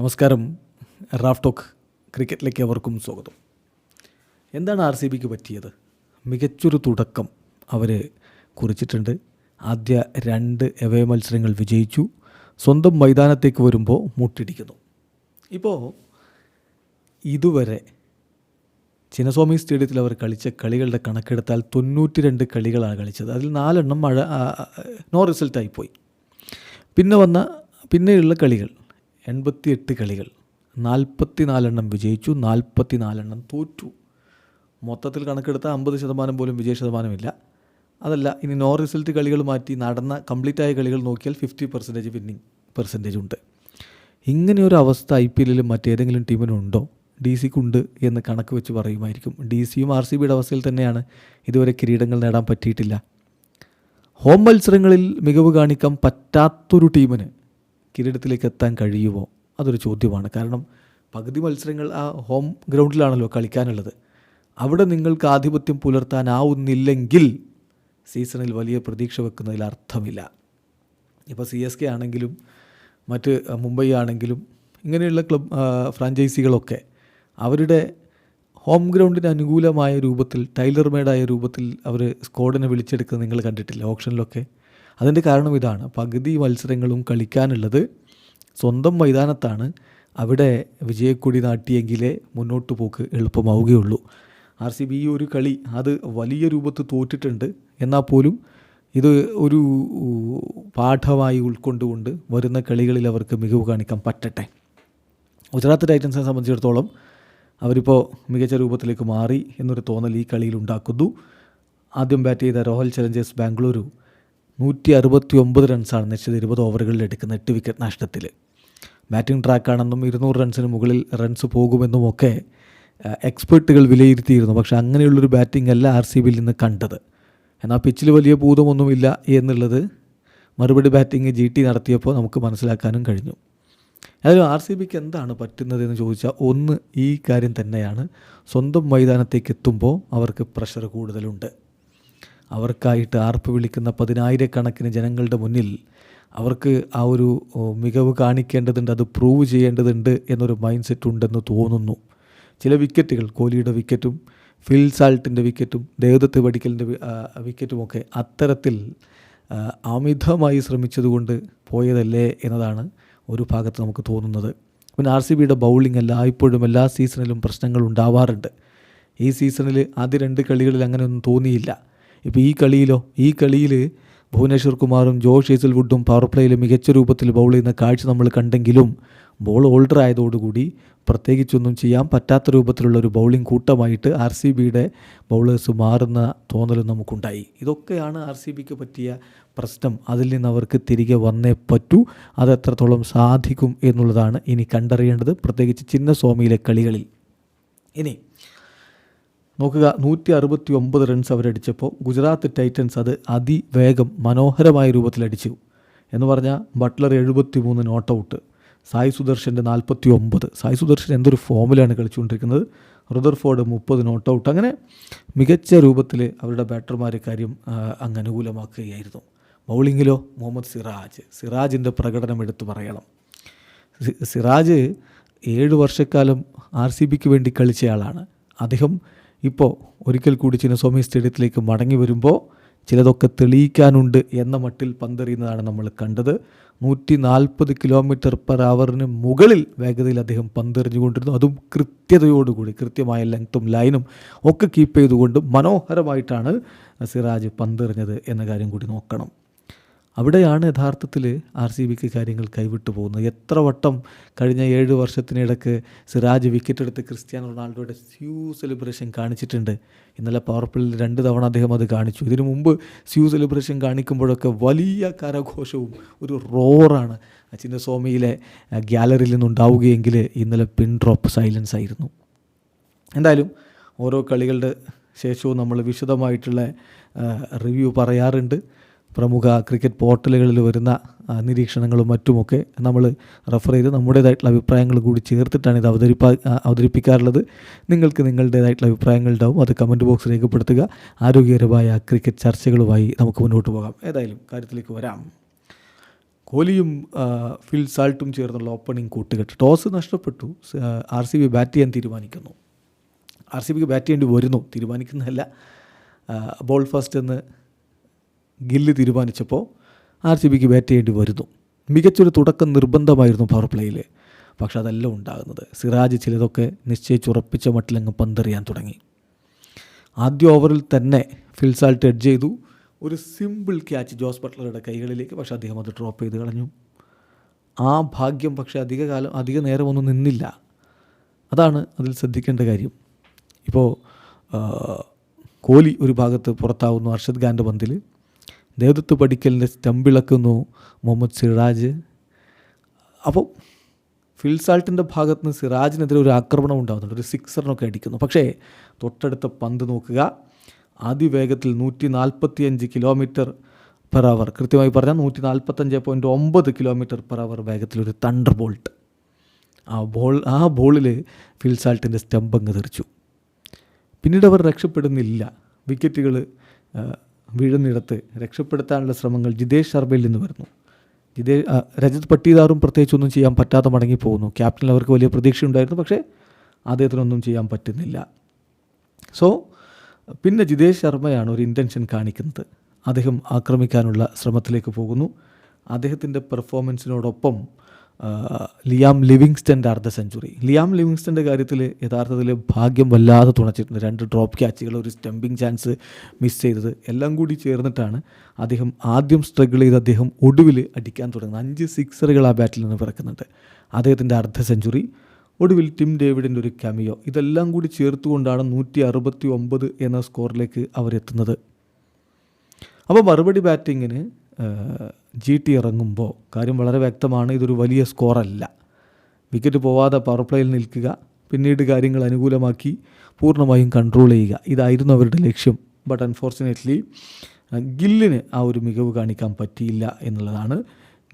നമസ്കാരം. Raf talk ക്രിക്കറ്റിലേക്ക് അവർക്കും സ്വാഗതം. എന്താണ് ആർ സി ബിക്ക് പറ്റിയത്? മികച്ചൊരു തുടക്കം അവർ കുറിച്ചിട്ടുണ്ട്. ആദ്യ രണ്ട് എവേ മത്സരങ്ങൾ വിജയിച്ചു. സ്വന്തം മൈതാനത്തേക്ക് വരുമ്പോൾ മുട്ടിടിക്കുന്നു. ഇപ്പോൾ ഇതുവരെ ചിന്നസ്വാമി സ്റ്റേഡിയത്തിൽ അവർ കളിച്ച കളികളുടെ കണക്കെടുത്താൽ തൊണ്ണൂറ്റി രണ്ട് കളികളാണ് കളിച്ചത്. അതിൽ നാലെണ്ണം മഴ നോ റിസൾട്ടായി പോയി. പിന്നെ വന്ന പിന്നെയുള്ള കളികൾ. എൺപത്തി എട്ട് കളികൾ. നാൽപ്പത്തി നാലെണ്ണം വിജയിച്ചു നാൽപ്പത്തി നാലെണ്ണം തോറ്റു. മൊത്തത്തിൽ കണക്കെടുത്താൽ അമ്പത് ശതമാനം പോലും വിജയ ശതമാനമില്ല. അതല്ല ഇനി നോ റിസൾട്ട് കളികൾ മാറ്റി നടന്ന കംപ്ലീറ്റ് ആയ കളികൾ നോക്കിയാൽ ഫിഫ്റ്റി പെർസെന്റേജ് വിന്നിങ് പെർസെന്റേജ് ഉണ്ട്. ഇങ്ങനെ ഒരു അവസ്ഥ ഐ പി എല്ലിലും മറ്റേതെങ്കിലും ടീമിനുണ്ടോ ഡി സിക്കുണ്ട് എന്ന് കണക്ക് വെച്ച് പറയുമായിരിക്കും. ഡി സിയും ആർ സി ബിയുടെ അവസ്ഥയിൽ തന്നെയാണ് ഇതുവരെ കിരീടങ്ങൾ നേടാൻ പറ്റിയിട്ടില്ല. ഹോം മത്സരങ്ങളിൽ മികവ് കാണിക്കാൻ പറ്റാത്തൊരു ടീമിന് കിരീടത്തിലേക്ക് എത്താൻ കഴിയുമോ? അതൊരു ചോദ്യമാണ്. കാരണം പകുതി മത്സരങ്ങൾ ആ ഹോം ഗ്രൗണ്ടിലാണല്ലോ കളിക്കാനുള്ളത്. അവിടെ നിങ്ങൾക്ക് ആധിപത്യം പുലർത്താനാവുന്നില്ലെങ്കിൽ സീസണിൽ വലിയ പ്രതീക്ഷ വെക്കുന്നതിൽ അർത്ഥമില്ല. ഇപ്പോൾ സി എസ് കെ ആണെങ്കിലും മറ്റ് മുംബൈ ആണെങ്കിലും ഇങ്ങനെയുള്ള ക്ലബ് ഫ്രാഞ്ചൈസികളൊക്കെ അവരുടെ ഹോം ഗ്രൗണ്ടിന് അനുകൂലമായ രൂപത്തിൽ ടൈലർ മേഡായ രൂപത്തിൽ അവർ സ്ക്വാഡിനെ വിളിച്ചെടുക്കുന്നത് നിങ്ങൾ കണ്ടിട്ടില്ല? ഓപ്ഷനിലൊക്കെ അതിന്റെ കാരണം ഇതാണ്. പകുതി മത്സരങ്ങളും കളിക്കാനുള്ളത് സ്വന്തം മൈതാനത്താണ്. അവിടെ വിജയക്കൊടി നാട്ടിയെങ്കിലേ മുന്നോട്ട് പോക്ക് എളുപ്പമാവുകയുള്ളൂ. ആർ സി ബി ഈ ഒരു കളി അത് വലിയ രൂപത്തിൽ തോറ്റിട്ടുണ്ട്. എന്നാൽ പോലും ഇത് ഒരു പാഠമായി ഉൾക്കൊണ്ടുകൊണ്ട് വരുന്ന കളികളിൽ അവർക്ക് മികവ് കാണിക്കാൻ പറ്റട്ടെ. ഗുജറാത്ത് ടൈറ്റൻസിനെ സംബന്ധിച്ചിടത്തോളം അവരിപ്പോൾ മികച്ച രൂപത്തിലേക്ക് മാറി എന്നൊരു തോന്നൽ ഈ കളിയിൽ ഉണ്ടാക്കുന്നു. ആദ്യം ബാറ്റ് ചെയ്ത റോയൽ ചലഞ്ചേഴ്സ് ബാംഗ്ലൂരു നൂറ്റി അറുപത്തി ഒമ്പത് റൺസാണ് നിശ്ചിത ഇരുപത് ഓവറുകളിൽ എടുക്കുന്ന എട്ട് വിക്കറ്റ് നഷ്ടത്തിൽ. ബാറ്റിംഗ് ട്രാക്കാണെന്നും ഇരുന്നൂറ് റൺസിന് മുകളിൽ റൺസ് പോകുമെന്നുമൊക്കെ എക്സ്പേർട്ടുകൾ വിലയിരുത്തിയിരുന്നു. പക്ഷേ അങ്ങനെയുള്ളൊരു ബാറ്റിംഗ് അല്ല ആർ സി ബിയിൽ നിന്ന് കണ്ടത്. എന്നാൽ പിച്ചിൽ വലിയ ഭൂതമൊന്നുമില്ല എന്നുള്ളത് മറുപടി ബാറ്റിംഗ് ജി ടി നടത്തിയപ്പോൾ നമുക്ക് മനസ്സിലാക്കാനും കഴിഞ്ഞു. അതായത് ആർ സി ബിക്ക് എന്താണ് പറ്റുന്നതെന്ന് ചോദിച്ചാൽ ഒന്ന് ഈ കാര്യം തന്നെയാണ്. സ്വന്തം മൈതാനത്തേക്ക് എത്തുമ്പോൾ അവർക്ക് പ്രഷർ കൂടുതലുണ്ട്. അവർക്കായിട്ട് ആർപ്പ് വിളിക്കുന്ന പതിനായിരക്കണക്കിന് ജനങ്ങളുടെ മുന്നിൽ അവർക്ക് ആ ഒരു മികവ് കാണിക്കേണ്ടതുണ്ട് അത് പ്രൂവ് ചെയ്യേണ്ടതുണ്ട് എന്നൊരു മൈൻഡ് സെറ്റ് ഉണ്ടെന്ന് തോന്നുന്നു. ചില വിക്കറ്റുകൾ കോഹ്ലിയുടെ വിക്കറ്റും ഫിൽ സാൾട്ടിന്റെ വിക്കറ്റും ദേവദത്ത് പടിക്കലിന്റെ വിക്കറ്റുമൊക്കെ അത്തരത്തിൽ അമിതമായി ശ്രമിച്ചതുകൊണ്ട് പോയതല്ലേ എന്നതാണ് ഒരു ഭാഗത്ത് നമുക്ക് തോന്നുന്നത്. പിന്നെ ആർ സി ബിയുടെ ബൗളിംഗ് എല്ലായ്പ്പോഴും എല്ലാ സീസണിലും പ്രശ്നങ്ങൾ ഉണ്ടാവാറുണ്ട്. ഈ സീസണിൽ ആദ്യ രണ്ട് കളികളിൽ അങ്ങനെയൊന്നും തോന്നിയില്ല. ഇപ്പോൾ ഈ കളിയിലോ ഈ കളിയിൽ ഭുവനേശ്വർ കുമാറും ജോഷ് ഹേസൽവുഡും പവർ പ്ലേയിൽ മികച്ച രൂപത്തിൽ ബൗൾ ചെയ്യുന്ന കാഴ്ച നമ്മൾ കണ്ടെങ്കിലും ബോൾ ഓൾഡർ ആയതോടുകൂടി പ്രത്യേകിച്ചൊന്നും ചെയ്യാൻ പറ്റാത്ത രൂപത്തിലുള്ള ഒരു ബൗളിംഗ് കൂട്ടമായിട്ട് ആർ സി ബിയുടെ ബൗളേഴ്സ് മാറുന്ന തോന്നൽ നമുക്കുണ്ടായി. ഇതൊക്കെയാണ് ആർ സി ബിക്ക് പറ്റിയ പ്രശ്നം. അതിൽ നിന്ന് അവർക്ക് തിരികെ വന്നേ പറ്റൂ. അത് എത്രത്തോളം സാധിക്കും എന്നുള്ളതാണ് ഇനി കണ്ടറിയേണ്ടത്. പ്രത്യേകിച്ച് ചിന്നസ്വാമിയിലെ കളികളിൽ. ഇനി നോക്കുക നൂറ്റി അറുപത്തി ഒമ്പത് റൺസ് അവരടിച്ചപ്പോൾ ഗുജറാത്ത് ടൈറ്റൻസ് അത് അതിവേഗം മനോഹരമായ രൂപത്തിലടിച്ചു എന്ന് പറഞ്ഞാൽ ബട്ട്ലർ എഴുപത്തി മൂന്ന് നോട്ട് ഔട്ട് സായി സുദർശന്റെ നാൽപ്പത്തി ഒമ്പത് സായി സുദർശൻ എന്തൊരു ഫോമിലാണ് കളിച്ചുകൊണ്ടിരിക്കുന്നത്? റുദർഫോർഡ് മുപ്പത് നോട്ട് ഔട്ട്. അങ്ങനെ മികച്ച രൂപത്തിൽ അവരുടെ ബാറ്റർമാർ കാര്യം അങ്ങ് അനുകൂലമാക്കുകയായിരുന്നു. ബൗളിങ്ങിലോ മുഹമ്മദ് സിറാജ്. സിറാജിന്റെ പ്രകടനം എടുത്തു പറയണം. സിറാജ് ഏഴ് വർഷക്കാലം ആർ സി ബിക്ക് വേണ്ടി കളിച്ചയാളാണ്. അദ്ദേഹം ഇപ്പോൾ ഒരിക്കൽ കൂടി ചിന്നസ്വാമി സ്റ്റേഡിയത്തിലേക്ക് മടങ്ങി വരുമ്പോൾ ചിലതൊക്കെ തെളിയിക്കാനുണ്ട് എന്ന മട്ടിൽ പന്തെറിയുന്നതാണ് നമ്മൾ കണ്ടത്. നൂറ്റി നാൽപ്പത് കിലോമീറ്റർ പെർ അവറിന് മുകളിൽ വേഗതയിൽ അദ്ദേഹം പന്തെറിഞ്ഞുകൊണ്ടിരുന്നു. അതും കൃത്യതയോടുകൂടി കൃത്യമായ ലെങ്ത്തും ലൈനും ഒക്കെ കീപ്പ് ചെയ്തുകൊണ്ട് മനോഹരമായിട്ടാണ് സിറാജ് പന്തെറിഞ്ഞത് എന്ന കാര്യം കൂടി നോക്കണം. അവിടെയാണ് യഥാർത്ഥത്തിൽ ആർ സി ബിക്ക് കാര്യങ്ങൾ കൈവിട്ടു പോകുന്നത്. എത്ര വട്ടം കഴിഞ്ഞ ഏഴ് വർഷത്തിനിടക്ക് സിറാജ് വിക്കറ്റ് എടുത്ത് ക്രിസ്ത്യാനോ റൊണാൾഡോയുടെ സ്യൂ സെലിബ്രേഷൻ കാണിച്ചിട്ടുണ്ട്. ഇന്നലെ പവർപ്പിളിൽ രണ്ട് തവണ അദ്ദേഹം അത് കാണിച്ചു. ഇതിനു മുമ്പ് സ്യൂ സെലിബ്രേഷൻ കാണിക്കുമ്പോഴൊക്കെ വലിയ കരഘോഷവും ഒരു റോറാണ് ചിന്നസ്വാമിയിലെ ഗ്യാലറിയിൽ നിന്നുണ്ടാവുകയെങ്കിൽ ഇന്നലെ പിൻ ഡ്രോപ്പ് സൈലൻസ് ആയിരുന്നു. എന്തായാലും ഓരോ കളികളുടെ ശേഷവും നമ്മൾ വിശദമായിട്ടുള്ള റിവ്യൂ പറയാറുണ്ട്. പ്രമുഖ ക്രിക്കറ്റ് പോർട്ടലുകളിൽ വരുന്ന നിരീക്ഷണങ്ങളും മറ്റുമൊക്കെ നമ്മൾ റെഫർ ചെയ്ത് നമ്മുടേതായിട്ടുള്ള അഭിപ്രായങ്ങൾ കൂടി ചേർത്തിട്ടാണ് ഇത് അവതരിപ്പാ അവതരിപ്പിക്കാറുള്ളത്. നിങ്ങൾക്ക് നിങ്ങളുടേതായിട്ടുള്ള അഭിപ്രായങ്ങൾ ഉണ്ടാവും. അത് കമന്റ് ബോക്സ് രേഖപ്പെടുത്തുക. ആരോഗ്യകരമായ ക്രിക്കറ്റ് ചർച്ചകളുമായി നമുക്ക് മുന്നോട്ട് പോകാം. ഏതായാലും കാര്യത്തിലേക്ക് വരാം. കോഹ്ലിയും ഫിൽ സാൾട്ടും ചേർന്നുള്ള ഓപ്പണിംഗ് കൂട്ടുകെട്ട്. ടോസ് നഷ്ടപ്പെട്ടു. ആർ സി ബി ബാറ്റ് ചെയ്യാൻ തീരുമാനിക്കുന്നു. ആർ സി ബിക്ക് ബാറ്റ് ചെയ്യേണ്ടി വരുന്നു. തീരുമാനിക്കുന്നതല്ല. ബോൾ ഫസ്റ്റ് എന്ന് ഗില്ല് തീരുമാനിച്ചപ്പോൾ ആർ സി ബിക്ക് ബാറ്റ് ചെയ്യേണ്ടി വരുന്നു. മികച്ചൊരു തുടക്കം നിർബന്ധമായിരുന്നു പവർ പ്ലേയിൽ പക്ഷെ അതെല്ലാം ഉണ്ടാകുന്നത്. സിറാജ് ചിലതൊക്കെ നിശ്ചയിച്ചുറപ്പിച്ച മട്ടിലങ്ങ് പന്തെറിയാൻ തുടങ്ങി. ആദ്യ ഓവറിൽ തന്നെ ഫിൽസാൾട്ട് എഡ് ചെയ്തു. ഒരു സിമ്പിൾ ക്യാച്ച് ജോസ് ബട്ട്ലറുടെ കൈകളിലേക്ക്. പക്ഷെ അദ്ദേഹം അത് ഡ്രോപ്പ് ചെയ്ത് കളഞ്ഞു. ആ ഭാഗ്യം പക്ഷേ അധിക കാലം അധിക നേരമൊന്നും നിന്നില്ല. അതാണ് അതിൽ ശ്രദ്ധിക്കേണ്ട കാര്യം. ഇപ്പോൾ കോഹ്ലി ഒരു ഭാഗത്ത് പുറത്താവുന്നു അർഷദ് ഖാന്റെ പന്തിൽ ദേവദത്ത് പഠിക്കലിന്റെ സ്റ്റമ്പിളക്കുന്നു മുഹമ്മദ് സിറാജ്. അപ്പോൾ ഫിൽസാൾട്ടിന്റെ ഭാഗത്ത് നിന്ന് സിറാജിനെതിരെ ഒരു ആക്രമണം ഉണ്ടാകുന്നുണ്ട് ഒരു സിക്സറിനൊക്കെ അടിക്കുന്നു. പക്ഷേ തൊട്ടടുത്ത പന്ത് നോക്കുക അതിവേഗത്തിൽ നൂറ്റി നാൽപ്പത്തി അഞ്ച് കിലോമീറ്റർ പെർ അവർ കൃത്യമായി പറഞ്ഞാൽ നൂറ്റി നാൽപ്പത്തഞ്ച് പോയിന്റ് ഒമ്പത് കിലോമീറ്റർ പെർ അവർ വേഗത്തിലൊരു തണ്ടർ ബോൾട്ട് ആ ബോൾ ആ ബോളിൽ ഫിൽസാൾട്ടിന്റെ സ്റ്റമ്പ് തെറിച്ചു. പിന്നീട് അവർ രക്ഷപ്പെടുന്നില്ല. വിക്കറ്റുകൾ വീഴുന്നിടത്ത് രക്ഷപ്പെടുത്താനുള്ള ശ്രമങ്ങൾ ജിതേഷ് ശർമ്മയിൽ നിന്ന് വരുന്നു. ജിതേ രജത് പട്ടീദാറും പ്രത്യേകിച്ചൊന്നും ചെയ്യാൻ പറ്റാതെ മടങ്ങിപ്പോകുന്നു. ക്യാപ്റ്റൻ അവർക്ക് വലിയ പ്രതീക്ഷയുണ്ടായിരുന്നു പക്ഷേ അദ്ദേഹത്തിനൊന്നും ചെയ്യാൻ പറ്റുന്നില്ല. സോ പിന്നെ ജിതേഷ് ശർമ്മയാണ് ഒരു ഇന്റൻഷൻ കാണിക്കുന്നത്. അദ്ദേഹം ആക്രമിക്കാനുള്ള ശ്രമത്തിലേക്ക് പോകുന്നു. അദ്ദേഹത്തിന്റെ പെർഫോമൻസിനോടൊപ്പം ലിയാം ലിവിങ്സ്റ്റന്റെ അർദ്ധ സെഞ്ചുറി. ലിയാം ലിവിങ്സ്റ്റന്റെ കാര്യത്തിൽ യഥാർത്ഥത്തിൽ ഭാഗ്യം വല്ലാതെ തുണച്ചിട്ടുണ്ട്. രണ്ട് ഡ്രോപ്പ് ക്യാച്ചുകൾ ഒരു സ്റ്റംപിങ് ചാൻസ് മിസ് ചെയ്തത്. എല്ലാം കൂടി ചേർന്നിട്ടാണ് അദ്ദേഹം ആദ്യം സ്ട്രഗിൾ ചെയ്ത് അദ്ദേഹം ഒടുവിൽ അടിക്കാൻ തുടങ്ങുന്നത്. അഞ്ച് സിക്സറുകൾ ആ ബാറ്റിൽ നിന്ന് പിറക്കുന്നുണ്ട്. അദ്ദേഹത്തിന്റെ അർദ്ധ സെഞ്ചുറി ഒടുവിൽ ടിം ഡേവിഡിന്റെ ഒരു കമിയോ ഇതെല്ലാം കൂടി ചേർത്തുകൊണ്ടാണ് നൂറ്റി അറുപത്തി ഒമ്പത് എന്ന സ്കോറിലേക്ക് അവരെത്തുന്നത്. അപ്പോൾ മറുപടി ബാറ്റിങ്ങിന് ജി ടി ഇറങ്ങുമ്പോൾ കാര്യം വളരെ വ്യക്തമാണ് ഇതൊരു വലിയ സ്കോറല്ല. വിക്കറ്റ് പോവാതെ പവർ പ്ലേയിൽ നിൽക്കുക പിന്നീട് കാര്യങ്ങൾ അനുകൂലമാക്കി പൂർണമായും കൺട്രോൾ ചെയ്യുക. ഇതായിരുന്നു അവരുടെ ലക്ഷ്യം. ബട്ട് അൺഫോർച്ചുനേറ്റ്ലി ഗില്ലിന് ആ ഒരു മികവ് കാണിക്കാൻ പറ്റിയില്ല എന്നുള്ളതാണ്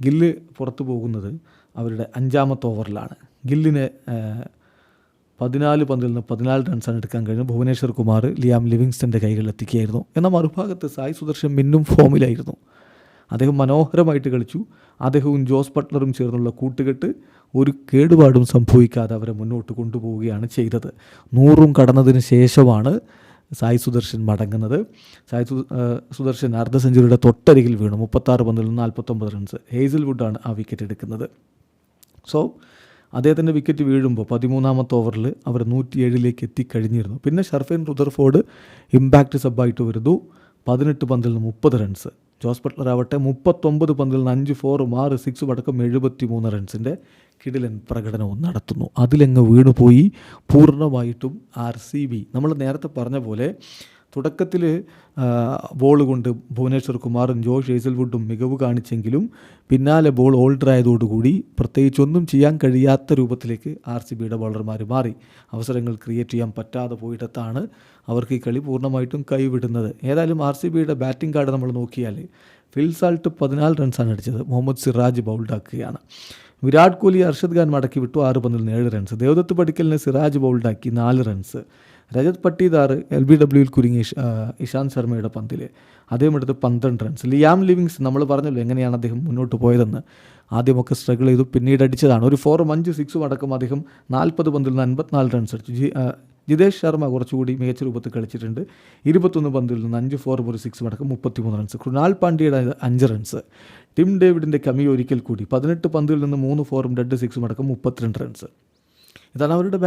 ഗില്ല് പുറത്തു പോകുന്നത് അവരുടെ അഞ്ചാമത്തെ ഓവറിലാണ്. ഗില്ലിന് പതിനാല് പന്തിൽ നിന്ന് പതിനാല് റൺസാണ് എടുക്കാൻ കഴിഞ്ഞത്. ഭുവനേശ്വർ കുമാർ ലിയാം ലിവിങ്സ്റ്റന്റെ കൈകളിൽ എത്തിക്കുകയായിരുന്നു എന്നാൽ മറുഭാഗത്ത് സായി സുദർശൻ മിന്നും ഫോമിലായിരുന്നു അദ്ദേഹം മനോഹരമായിട്ട് കളിച്ചു. അദ്ദേഹവും ജോസ് ബട്ട്ലറും ചേർന്നുള്ള കൂട്ടുകെട്ട് ഒരു കേടുപാടും സംഭവിക്കാതെ അവരെ മുന്നോട്ട് കൊണ്ടുപോവുകയാണ് ചെയ്തത്. നൂറും കടന്നതിന് ശേഷമാണ് സായി സുദർശൻ മടങ്ങുന്നത്. സായി സുദർശൻ അർദ്ധ സെഞ്ചുറിയുടെ തൊട്ടരികിൽ വീണു. മുപ്പത്താറ് പന്തിൽ നിന്ന് നാൽപ്പത്തൊമ്പത് റൺസ്. ഹേസിൽവുഡാണ് ആ വിക്കറ്റ് എടുക്കുന്നത്. സോ അദ്ദേഹത്തിന്റെ വിക്കറ്റ് വീഴുമ്പോൾ പതിമൂന്നാമത്തെ ഓവറിൽ അവർ നൂറ്റിയേഴിലേക്ക് എത്തിക്കഴിഞ്ഞിരുന്നു. പിന്നെ ഷർഫൈൻ റുദർഫോർഡ് ഇമ്പാക്റ്റ് സബ്ബായിട്ട് വരുന്നു. പതിനെട്ട് പന്തിൽ നിന്ന് മുപ്പത് റൺസ് ജോസ് ബട്ട്ലർ ആവട്ടെ മുപ്പത്തൊമ്പത് പന്തിൽ നിന്ന് അഞ്ച് ഫോറും ആറ് സിക്സും അടക്കം എഴുപത്തി മൂന്ന് റൺസിന്റെ കിടിലൻ പ്രകടനവും നടത്തുന്നു. അതിലങ്ങ് വീണുപോയി. പൂർണമായിട്ടും ആർ സി ബി നമ്മൾ നേരത്തെ പറഞ്ഞ പോലെ തുടക്കത്തിൽ ബോൾ കൊണ്ട് ഭുവനേശ്വർ കുമാറും ജോഷ് ഏസൽവുഡും മികവ് കാണിച്ചെങ്കിലും പിന്നാലെ ബോൾ ഓൾഡർ ആയതോടുകൂടി പ്രത്യേകിച്ചൊന്നും ചെയ്യാൻ കഴിയാത്ത രൂപത്തിലേക്ക് ആർ സി ബിയുടെ ബോളർമാർ മാറി. അവസരങ്ങൾ ക്രിയേറ്റ് ചെയ്യാൻ പറ്റാതെ പോയിടത്താണ് അവർക്ക് ഈ കളി പൂർണമായിട്ടും കൈവിടുന്നത്. ഏതായാലും ആർ സി ബിയുടെ ബാറ്റിംഗ് കാർഡ് നമ്മൾ നോക്കിയാൽ ഫിൽസാൾട്ട് പതിനാല് റൺസാണ് അടിച്ചത്. മുഹമ്മദ് സിറാജ് ബൗൾഡാക്കുകയാണ്. വിരാട് കോഹ്ലി അർഷദ് ഖാൻ മടക്കി വിട്ടു ആറ് പന്തിൽ നിന്ന് ഏഴ് റൺസ്. ദേവദത്ത് പടിക്കലിന് സിറാജ് ബൗൾഡാക്കി നാല് runs. Rajat Patidar L B ഡബ്ല്യുവിൽ കുരുങ്ങി ഇഷാന്ത് ശർമ്മയുടെ പന്തിൽ അദ്ദേഹം എടുത്ത് പന്ത്രണ്ട് റൺസ് ലിയാം ലിവിങ്സ് നമ്മൾ പറഞ്ഞല്ലോ എങ്ങനെയാണ് അദ്ദേഹം മുന്നോട്ട് പോയതെന്ന്. ആദ്യമൊക്കെ സ്ട്രഗിൾ ചെയ്തു പിന്നീട് അടിച്ചതാണ്. ഒരു ഫോറും അഞ്ച് സിക്സും അടക്കം അദ്ദേഹം നാൽപ്പത് പന്തിൽ നിന്ന് അൻപത്തിനാല് റൺസ് അടിച്ചു. ജി ജിതേഷ് ശർമ്മ കുറച്ചുകൂടി മികച്ച രൂപത്തിൽ കളിച്ചിട്ടുണ്ട്. ഇരുപത്തൊന്ന് പന്തിൽ നിന്ന് അഞ്ച് ഫോറും ഒരു സിക്സും അടക്കം മുപ്പത്തിമൂന്ന് റൺസ് കൃണാൽ പാണ്ഡ്യയുടെ അഞ്ച് റൺസ് ടിം ഡേവിഡിന്റെ കമി ഒരിക്കൽ കൂടി പതിനെട്ട് പന്തിൽ നിന്ന് മൂന്ന് ഫോറും രണ്ട് സിക്സും അടക്കം മുപ്പത്തിരണ്ട് റൺസ് ഇതാണ് അവരുടെ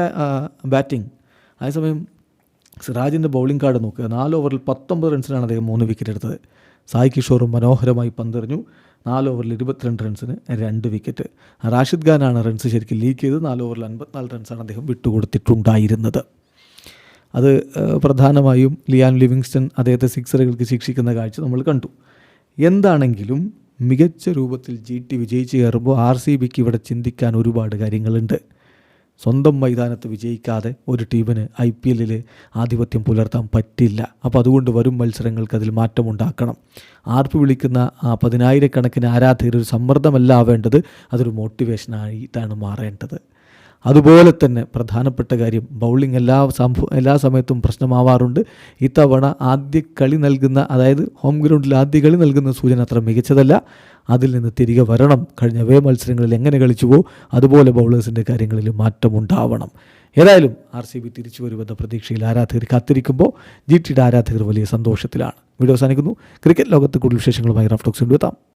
ബാറ്റിംഗ് അതേസമയം സിറാജിന്റെ ബൗളിംഗ് കാർഡ് നോക്കുക. നാല് ഓവറിൽ പത്തൊമ്പത് റൺസിനാണ് അദ്ദേഹം മൂന്ന് വിക്കറ്റ് എടുത്തത്. സായ് കിഷോറും മനോഹരമായി പന്തെറിഞ്ഞു. നാല് ഓവറിൽ ഇരുപത്തിരണ്ട് റൺസിന് രണ്ട് വിക്കറ്റ് റാഷിദ് ഖാനാണ് റൺസ് ശരിക്കും ലീക്ക് ചെയ്ത് നാല് ഓവറിൽ അൻപത്തിനാല് റൺസാണ് അദ്ദേഹം വിട്ടുകൊടുത്തിട്ടുണ്ടായിരുന്നത്. അത് പ്രധാനമായും ലിയാൻ ലിവിങ്സ്റ്റൺ അദ്ദേഹത്തെ സിക്സറുകൾക്ക് ശിക്ഷിക്കുന്ന കാഴ്ച നമ്മൾ കണ്ടു. എന്താണെങ്കിലും മികച്ച രൂപത്തിൽ ജി ടി വിജയിച്ച് കയറുമ്പോൾ ആർ സി ബിക്ക് ഇവിടെ ചിന്തിക്കാൻ ഒരുപാട് കാര്യങ്ങളുണ്ട്. സ്വന്തം മൈതാനത്ത് വിജയിക്കാതെ ഒരു ടീമിന് ഐ പി എല്ലിൽ ആധിപത്യം പുലർത്താൻ പറ്റില്ല. അപ്പോൾ അതുകൊണ്ട് വരും മത്സരങ്ങൾക്ക് അതിൽ മാറ്റമുണ്ടാക്കണം. ആർപ്പ് വിളിക്കുന്ന ആ പതിനായിരക്കണക്കിന് ആരാധകർ ഒരു സമ്മർദ്ദമല്ല ആവേണ്ടത് അതൊരു മോട്ടിവേഷനായിട്ടാണ് മാറേണ്ടത്. അതുപോലെ തന്നെ പ്രധാനപ്പെട്ട കാര്യം ബൗളിംഗ് എല്ലാ സംഭവ എല്ലാ സമയത്തും പ്രശ്നമാവാറുണ്ട്. ഇത്തവണ ആദ്യ കളി നൽകുന്ന അതായത് ഹോം ഗ്രൗണ്ടിൽ ആദ്യ കളി നൽകുന്ന സൂചന അത്ര മികച്ചതല്ല. അതിൽ നിന്ന് തിരികെ വരണം. കഴിഞ്ഞ വേ മത്സരങ്ങളിൽ എങ്ങനെ കളിച്ചുവോ അതുപോലെ ബൗളേഴ്സിന്റെ കാര്യങ്ങളിൽ മാറ്റമുണ്ടാവണം ഏതായാലും ആർ സി ബി തിരിച്ചു വരുമെന്ന പ്രതീക്ഷയിൽ ആരാധകർ കാത്തിരിക്കുമ്പോൾ ജി ടിയുടെ ആരാധകർ വലിയ സന്തോഷത്തിലാണ്. വീഡിയോ അവസാനിക്കുന്നു. ക്രിക്കറ്റ് ലോകത്ത് കൂടുതൽ വിശേഷങ്ങളുമായി റഫ്ടോക്സ് കൊണ്ടുവെത്താം